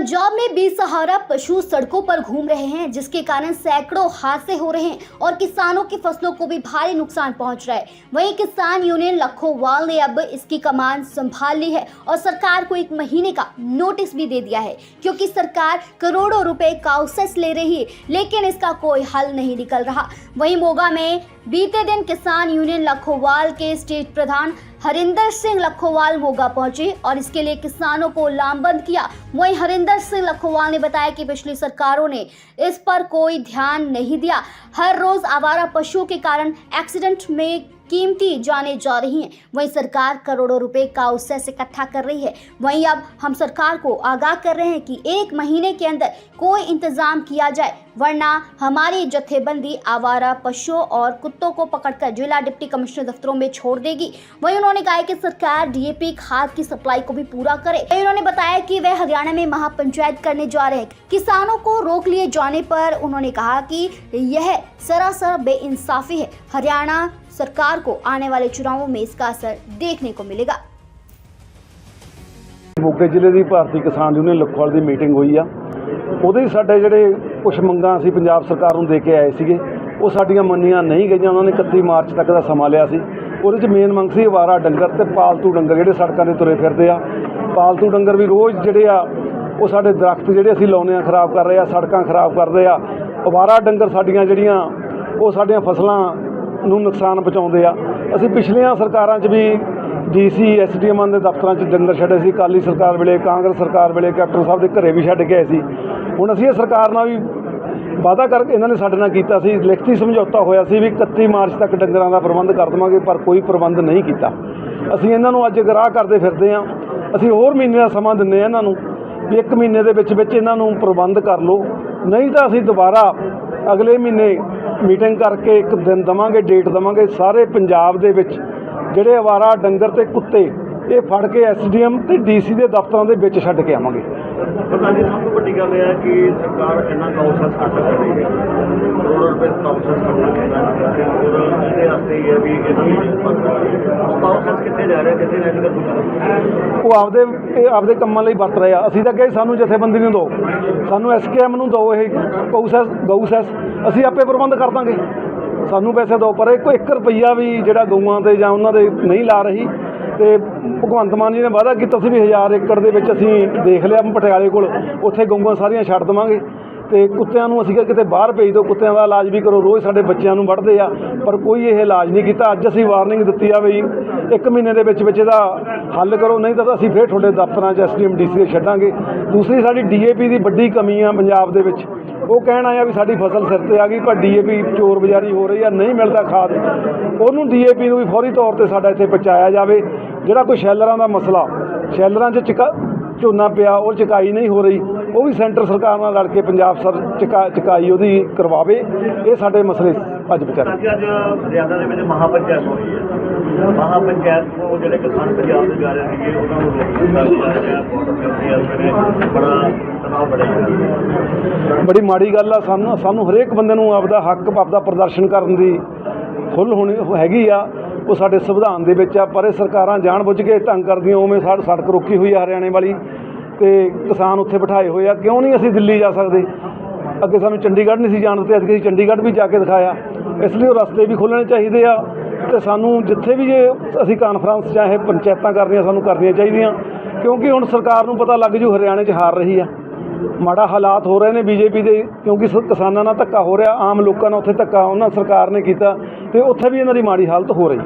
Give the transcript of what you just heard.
पंजाब में बेसहारा पशु सड़कों पर घूम रहे हैं, जिसके कारण सैकड़ों हादसे हो रहे हैं और किसानों की फ़सलों को भी भारी नुकसान पहुँच रहा है। वहीं किसान यूनियन लखोवाल ने अब इसकी कमान संभाल ली है और सरकार को एक महीने का नोटिस भी दे दिया है, क्योंकि सरकार करोड़ों रुपए काउसेस ले रही है, लेकिन इसका कोई हल नहीं निकल रहा। वहीं मोगा में बीते दिन किसान यूनियन लखोवाल के स्टेट प्रधान हरिंदर सिंह लखोवाल मोगा पहुँचे और इसके लिए किसानों को लामबंद किया। वहीं हरिंदर सिंह लखोवाल ने बताया कि पिछली सरकारों ने इस पर कोई ध्यान नहीं दिया। हर रोज आवारा पशुओं के कारण एक्सीडेंट में कीमती जाने जा रही हैं। वहीं सरकार करोड़ों रुपए का उससे इकट्ठा कर रही है। वहीं अब हम सरकार को आगाह कर रहे हैं कि एक महीने के अंदर कोई इंतज़ाम किया जाए, वरना हमारी जत्थेबंदी आवारा, पशुओं और कुत्तों को पकड़कर जिला डिप्टी कमिश्नर दफ्तरों में छोड़ देगी। वहीं उन्होंने कहा कि सरकार डीएपी खाद की सप्लाई को भी पूरा करे। वहीं उन्होंने बताया कि वह हरियाणा में महापंचायत करने जा रहे हैं। किसानों को रोक लिए जाने पर उन्होंने कहा कि यह सरासर बेइंसाफी है। हरियाणा सरकार को आने वाले चुनावों में इसका असर देखने को मिलेगा ਮੋਗੇ ਜ਼ਿਲ੍ਹੇ ਦੀ ਭਾਰਤੀ ਕਿਸਾਨ ਯੂਨੀਅਨ ਲਖਵਾਲ ਦੀ ਮੀਟਿੰਗ ਹੋਈ ਆ ਉਹਦੇ ਹੀ ਸਾਡੇ ਜਿਹੜੇ ਕੁਝ ਮੰਗਾਂ ਅਸੀਂ ਪੰਜਾਬ ਸਰਕਾਰ ਨੂੰ ਦੇ ਕੇ ਆਏ ਸੀਗੇ ਉਹ ਸਾਡੀਆਂ ਮੰਨੀਆਂ ਨਹੀਂ ਗਈਆਂ ਉਹਨਾਂ ਨੇ 31 ਮਾਰਚ ਤੱਕ ਦਾ ਸਮਾਂ ਲਿਆ ਸੀ ਉਹਦੇ 'ਚ ਮੇਨ ਮੰਗ ਸੀ ਅਵਾਰਾ ਡੰਗਰ ਤੇ ਪਾਲਤੂ ਡੰਗਰ ਜਿਹੜੇ ਸੜਕਾਂ 'ਤੇ ਤੁਰੇ ਫਿਰਦੇ ਆ ਪਾਲਤੂ ਡੰਗਰ ਵੀ ਰੋਜ਼ ਜਿਹੜੇ ਆ ਉਹ ਸਾਡੇ ਦਰਖਤ ਜਿਹੜੇ ਅਸੀਂ ਲਾਉਂਦੇ ਆ ਖਰਾਬ ਕਰ ਰਹੇ ਆ ਸੜਕਾਂ ਖਰਾਬ ਕਰਦੇ ਆ ਅਵਾਰਾ ਡੰਗਰ ਸਾਡੀਆਂ ਜਿਹੜੀਆਂ ਉਹ ਸਾਡੀਆਂ ਫਸਲਾਂ ਨੂੰ ਨੁਕਸਾਨ ਪਹੁੰਚਾਉਂਦੇ ਆ। ਅਸੀਂ ਪਿਛਲੀਆਂ ਸਰਕਾਰਾਂ 'ਚ ਵੀ ਡੀਸੀ ਐਸਡੀਐਮਾਂ ਦੇ ਦਫ਼ਤਰਾਂ 'ਚ ਡੰਗਰ ਛੱਡੇ ਸੀ। ਕਾਲੀ ਸਰਕਾਰ ਵੇਲੇ, ਕਾਂਗਰਸ ਸਰਕਾਰ ਵੇਲੇ, ਕੈਪਟਨ ਸਾਹਿਬ ਦੇ ਘਰੇ ਵੀ ਛੱਡ ਕੇ ਆਏ ਸੀ। ਹੁਣ ਅਸੀਂ ਇਹ ਸਰਕਾਰ ਨਾਲ ਵੀ ਵਾਅਦਾ ਕਰ ਇਹਨਾਂ ਨੇ ਸਾਡੇ ਨਾਲ ਕੀਤਾ ਸੀ। ਲਿਖਤੀ ਸਮਝੌਤਾ ਹੋਇਆ ਸੀ ਵੀ 31 ਮਾਰਚ ਤੱਕ ਡੰਗਰਾਂ ਦਾ ਪ੍ਰਬੰਧ ਕਰ ਦੇਵਾਂਗੇ, ਪਰ ਕੋਈ ਪ੍ਰਬੰਧ ਨਹੀਂ ਕੀਤਾ। ਅਸੀਂ ਇਹਨਾਂ ਨੂੰ ਅੱਜ ਗਰਾਹ ਕਰਦੇ ਫਿਰਦੇ ਹਾਂ ਅਸੀਂ ਹੋਰ ਮਹੀਨੇ ਦਾ ਸਮਾਂ ਦਿੰਦੇ ਹਾਂ ਇਹਨਾਂ ਨੂੰ ਵੀ ਇੱਕ ਮਹੀਨੇ ਦੇ ਵਿੱਚ ਵਿੱਚ ਇਹਨਾਂ ਨੂੰ ਪ੍ਰਬੰਧ ਕਰ ਲਓ। ਨਹੀਂ ਤਾਂ ਅਸੀਂ ਦੁਬਾਰਾ ਅਗਲੇ ਮਹੀਨੇ ਮੀਟਿੰਗ ਕਰਕੇ ਇੱਕ ਦਿਨ ਦਵਾਂਗੇ, ਡੇਟ ਦਵਾਂਗੇ। ਸਾਰੇ ਪੰਜਾਬ ਦੇ ਵਿੱਚ ਜਿਹੜੇ ਅਵਾਰਾ ਡੰਗਰ ਤੇ ਕੁੱਤੇ, ਇਹ ਫੜ ਕੇ ਐਸਡੀਐਮ ਤੇ ਡੀਸੀ ਦੇ ਦਫ਼ਤਰਾਂ ਦੇ ਵਿੱਚ ਛੱਡ ਕੇ ਆਵਾਂਗੇ। ਪ੍ਰਧਾਨ ਜੀ ਸਭ ਤੋਂ ਵੱਡੀ ਗੱਲ ਇਹ ਹੈ ਕਿ ਸਰਕਾਰ ਇੰਨਾ ਕਾਉਂਸਲਸ ਕੱਟ ਰਹੀ ਹੈ। ਕਰੋੜ ਰੁਪਏ ਕਾਉਂਸਲਸ ਕੱਟਣਾ ਚਾਹੀਦਾ ਹੈ। ਔਰ ਹੈ ਵੀ ਇਹਨਾਂ ਨੂੰ ਬੰਦ ਉਹ ਕਿੱਥੇ ਜਾ ਰਿਹਾ ਕਿਸੇ ਨੇ ਅੱਜ ਤੱਕ ਪੁੱਛਿਆ ਉਹ ਆਪਦੇ, ਇਹ ਆਪਦੇ ਕੰਮਾਂ ਲਈ ਵਰਤ ਰਹੇ ਆ। ਅਸੀਂ ਤਾਂ ਕਹੇ ਸਾਨੂੰ ਜਥੇਬੰਦੀ ਨੂੰ ਦਿਓ। ਸਾਨੂੰ ਐਸਕੇਐਮ ਨੂੰ ਦਿਓ ਇਹ ਗਊਸੈਸ ਗਊਸੈਸ ਅਸੀਂ ਆਪੇ ਪ੍ਰਬੰਧ ਕਰ ਦਾਂਗੇ। ਸਾਨੂੰ ਪੈਸੇ ਦਿਓ, ਪਰ ਇੱਕ ਇੱਕ ਰੁਪਈਆ ਵੀ ਜਿਹੜਾ ਗਊਆਂ ਤੇ ਜਾਂ ਉਹਨਾਂ ਦੇ ਨਹੀਂ ਲਾ ਰਹੀ। ਤੇ ਭਗਵੰਤ ਮਾਨ ਜੀ ਨੇ ਵਾਅਦਾ ਕੀਤਾ ਸੀ ਵੀ 1000 ਏਕੜ ਦੇ ਵਿੱਚ ਅਸੀਂ ਦੇਖ ਲਿਆ ਪਟਿਆਲੇ ਕੋਲ। ਉੱਥੇ ਗਊਆਂ ਸਾਰੀਆਂ ਛੱਡ ਦੇਵਾਂਗੇ। ਤੇ ਕੁੱਤਿਆਂ ਨੂੰ ਅਸੀਂ ਕਿਹਾ ਕਿਤੇ ਬਾਹਰ ਭੇਜ ਦਿਓ, ਕੁੱਤਿਆਂ ਦਾ ਇਲਾਜ ਵੀ ਕਰੋ, ਰੋਜ਼ ਸਾਡੇ ਬੱਚਿਆਂ ਨੂੰ ਵੱਢਦੇ ਆ, ਪਰ ਕੋਈ ਇਹ ਇਲਾਜ ਨਹੀਂ ਕੀਤਾ। ਅੱਜ ਅਸੀਂ ਵਾਰਨਿੰਗ ਦਿੱਤੀ ਆ ਵੀ ਇੱਕ ਮਹੀਨੇ ਦੇ ਵਿੱਚ ਵਿੱਚ ਇਹਦਾ ਹੱਲ ਕਰੋ, ਨਹੀਂ ਤਾਂ ਅਸੀਂ ਫੇਰ ਤੁਹਾਡੇ ਦਫ਼ਤਰਾਂ 'ਚ ਐਸਡੀਐਮ ਡੀਸੀ ਦੇ ਛੱਡਾਂਗੇ। ਦੂਸਰੀ, ਸਾਡੀ ਡੀਏਪੀ ਦੀ ਵੱਡੀ ਕਮੀ ਆ ਪੰਜਾਬ ਦੇ ਵਿੱਚ। ਉਹ ਕਹਿਣ ਆਇਆ ਵੀ ਸਾਡੀ ਫਸਲ ਸਿਰ ਤੇ ਆ ਗਈ, ਪਰ ਡੀਏਪੀ ਚੋਰ ਬਜ਼ਾਰੀ ਹੋ ਰਹੀ ਆ, ਨਹੀਂ ਮਿਲਦਾ ਖਾਦ। ਉਹਨੂੰ ਡੀਏਪੀ ਨੂੰ ਵੀ ਫੌਰੀ ਤੌਰ ਤੇ ਸਾਡਾ ਇੱਥੇ ਪਹੁੰਚਾਇਆ ਜਾਵੇ। ਜਿਹੜਾ ਕੋਈ ਸ਼ੈਲਰਾਂ ਦਾ ਮਸਲਾ, ਸ਼ੈਲਰਾਂ 'ਚ ਚਿਕਾ ਝੋਨਾ ਪਿਆ ਉਹ ਚੁਕਾਈ ਨਹੀਂ ਹੋ ਰਹੀ। ਉਹ ਵੀ ਸੈਂਟਰ ਸਰਕਾਰ ਨਾਲ ਲੜ ਕੇ ਪੰਜਾਬ ਸਰ ਚੁਕਾ ਚੁਕਾਈ ਉਹਦੀ ਕਰਵਾਵੇ। ਇਹ ਸਾਡੇ ਮਸਲੇ ਅੱਜ ਵਿਚਾਰੇ। ਅੱਜ ਹਰਿਆਣਾ ਦੇ ਵਿੱਚ ਮਹਾਪੰਚਾਇਤ ਹੋ ਰਹੀ ਹੈ। ਮਹਾਪੰਚਾਇਤ ਨੂੰ ਜਿਹੜੇ ਕਿਸਾਨ ਪੰਜਾਬ ਦੇ ਜਾ ਰਹੇ ਸੀਗੇ ਉਹਨਾਂ ਨੂੰ ਬੜਾ ਮਾੜੀ ਗੱਲ ਆ। ਸਾਨੂੰ ਸਾਨੂੰ ਹਰੇਕ ਬੰਦੇ ਨੂੰ ਆਪਦਾ ਹੱਕ ਆਪਦਾ ਪ੍ਰਦਰਸ਼ਨ ਕਰਨ ਦੀ ਖੁੱਲ੍ਹ ਹੋਣੀ ਹੈਗੀ ਆ। ਉਹ ਸਾਡੇ ਸੰਵਿਧਾਨ ਦੇ ਵਿੱਚ ਆ, ਪਰ ਇਹ ਸਰਕਾਰਾਂ ਜਾਣਬੁੱਝ ਕੇ ਤੰਗ ਕਰਦੀਆਂ, ਉਵੇਂ ਸਾਡ ਸੜਕ ਰੋਕੀ ਹੋਈ ਆ ਹਰਿਆਣੇ ਵਾਲੀ ਤੇ ਕਿਸਾਨ ਉੱਥੇ ਬਿਠਾਏ ਹੋਏ ਆ। ਕਿਉਂ ਨਹੀਂ ਅਸੀਂ ਦਿੱਲੀ ਜਾ ਸਕਦੇ? ਅੱਗੇ ਸਾਨੂੰ ਚੰਡੀਗੜ੍ਹ ਨਹੀਂ ਸੀ ਜਾਣ ਦਿੱਤੇ ਅੱਜ ਅਸੀਂ ਚੰਡੀਗੜ੍ਹ ਵੀ ਜਾ ਕੇ ਦਿਖਾਇਆ। ਇਸ ਲਈ ਉਹ ਰਸਤੇ ਵੀ ਖੋਲ੍ਹਣੇ ਚਾਹੀਦੇ ਆ ਤੇ ਸਾਨੂੰ ਜਿੱਥੇ ਵੀ ਜੇ ਅਸੀਂ ਕਾਨਫਰੰਸ ਚਾਹੇ ਪੰਚਾਇਤਾਂ ਕਰਨੀਆਂ, ਸਾਨੂੰ ਕਰਨੀਆਂ ਚਾਹੀਦੀਆਂ। ਕਿਉਂਕਿ ਹੁਣ ਸਰਕਾਰ ਨੂੰ ਪਤਾ ਲੱਗ ਜੂ, ਹਰਿਆਣੇ 'ਚ ਹਾਰ ਰਹੀ ਆ। ਮਾੜਾ ਹਾਲਾਤ ਹੋ ਰਹੇ ਨੇ ਬੀਜੇਪੀ ਦੇ, ਕਿਉਂਕਿ ਸ- ਕਿਸਾਨਾਂ ਨਾਲ ਧੱਕਾ ਹੋ ਰਿਹਾ, ਆਮ ਲੋਕਾਂ ਨਾਲ ਉੱਥੇ ਧੱਕਾ ਉਹਨਾਂ ਸਰਕਾਰ ਨੇ ਕੀਤਾ ਤੇ ਉੱਥੇ ਵੀ ਇਹਨਾਂ ਦੀ ਮਾੜੀ ਹਾਲਤ ਹੋ ਰਹੀ ਹੈ।